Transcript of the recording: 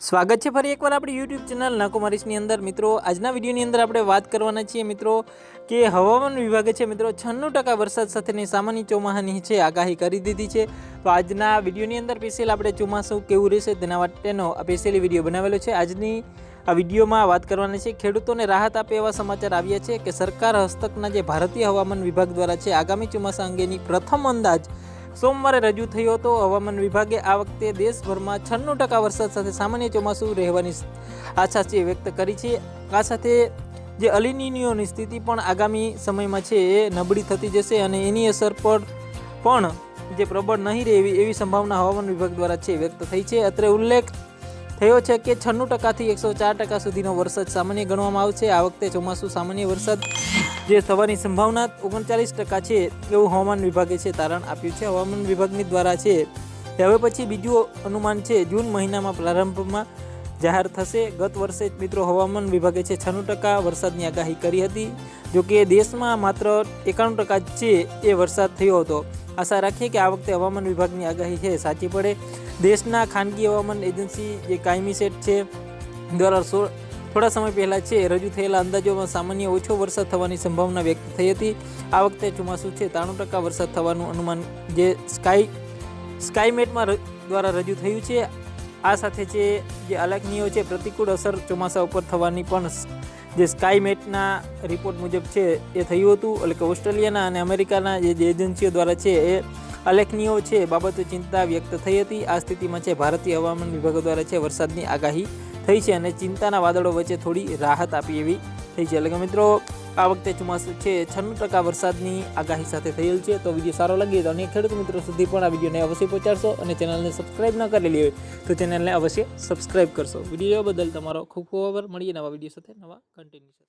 સ્વાગત છે ફરી એકવાર આપણી યુટ્યુબ ચેનલ નાકુમારીશની અંદર. મિત્રો, આજના વિડીયોની અંદર આપણે વાત કરવાના છીએ મિત્રો કે હવામાન વિભાગે છે મિત્રો છન્નું ટકા વરસાદ સાથેની સામાન્ય ચોમાહાની છે, આગાહી કરી દીધી છે. તો આજના વિડીયોની અંદર સ્પેશિયલ આપણે ચોમાસું કેવું રહેશે તેના માટેનો સ્પેશિયલી વીડિયો બનાવેલો છે. આજની આ વિડીયોમાં વાત કરવાની છે ખેડૂતોને રાહત આપે એવા સમાચાર આવ્યા છે કે સરકાર હસ્તકના જે ભારતીય હવામાન વિભાગ દ્વારા છે, આગામી ચોમાસા અંગેની પ્રથમ અંદાજ સોમવારે રજૂ થયો હતો. હવામાન વિભાગે આ વખતે દેશભરમાં છન્નું ટકા વરસાદ સાથે સામાન્ય ચોમાસું રહેવાની આશા છે વ્યક્ત કરી છે. આ સાથે જે અલિનીનીઓની સ્થિતિ પણ આગામી સમયમાં છે એ નબળી થતી જશે અને એની અસર પર પણ જે પ્રબળ નહીં રહે એવી એવી સંભાવના હવામાન વિભાગ દ્વારા છે વ્યક્ત થઈ છે. અત્રે ઉલ્લેખ થયો છે કે છન્નું ટકાથી એકસો ચાર ટકા સુધીનો વરસાદ સામાન્ય ગણવામાં આવશે. આ વખતે ચોમાસું સામાન્ય વરસાદ જે થવાની સંભાવના ઓગણચાલીસ ટકા છે એવું હવામાન વિભાગે છે તારણ આપ્યું છે. હવામાન વિભાગની દ્વારા છે હવે પછી બીજું અનુમાન છે જૂન મહિનામાં પ્રારંભમાં જાહેર થશે. ગત વર્ષે મિત્રો હવામાન વિભાગે છે છન્નું ટકા વરસાદની આગાહી કરી હતી. જોકે દેશમાં માત્ર એકાણું ટકા છે એ વરસાદ થયો હતો. આશા રાખીએ કે આ વખતે હવામાન વિભાગની આગાહી છે સાચી પડે. દેશના ખાનગી હવામાન એજન્સી જે કાયમી સેટ છે, દ્વારા સો, થોડા સમય પહેલાં છે, રજૂ થયેલા અંદાજોમાં સામાન્ય ઓછો વરસાદ થવાની સંભાવના વ્યક્ત થઈ હતી. આ વખતે ચોમાસું છે, ત્રાણું ટકા વરસાદ થવાનું અનુમાન જે સ્કાય, સ્કાયમેટમાં દ્વારા રજૂ થયું છે. આ સાથે છે, જે આલેખનીય છે, પ્રતિકૂળ અસર ચોમાસા ઉપર થવાની પણ જે સ્કાયમેટના રિપોર્ટ મુજબ છે, એ થયું હતું. એટલે કે ઓસ્ટ્રેલિયાના અને અમેરિકાના જે એજન્સીઓ દ્વારા છે, એ અલેખનીય છે બાબતે ચિંતા વ્યક્ત થઈ હતી. આ સ્થિતિમાં છે, ભારતીય હવામાન વિભાગ દ્વારા છે, વરસાદની આગાહી થઈ છે અને ચિંતાના વાદળો વચ્ચે થોડી રાહત આપી એવી થઈ છે. એટલે કે મિત્રો, આ વખતે ચોમાસું છે, છન્નું ટકા વરસાદની આગાહી સાથે થયેલ છે. તો વીડિયો સારો લાગે તો અનેક ખેડૂત મિત્રો સુધી પણ આ વિડીયોને અવશ્ય પહોંચાડશો અને ચેનલને સબસ્ક્રાઇબ ન કરેલી હોય તો ચેનલને અવશ્ય સબસ્ક્રાઇબ કરશો. વીડિયો બદલ તમારો ખૂબ ખૂબ આભાર. મળીએ નવા વીડિયો સાથે. નવા કન્ટેન્ટ સાથે.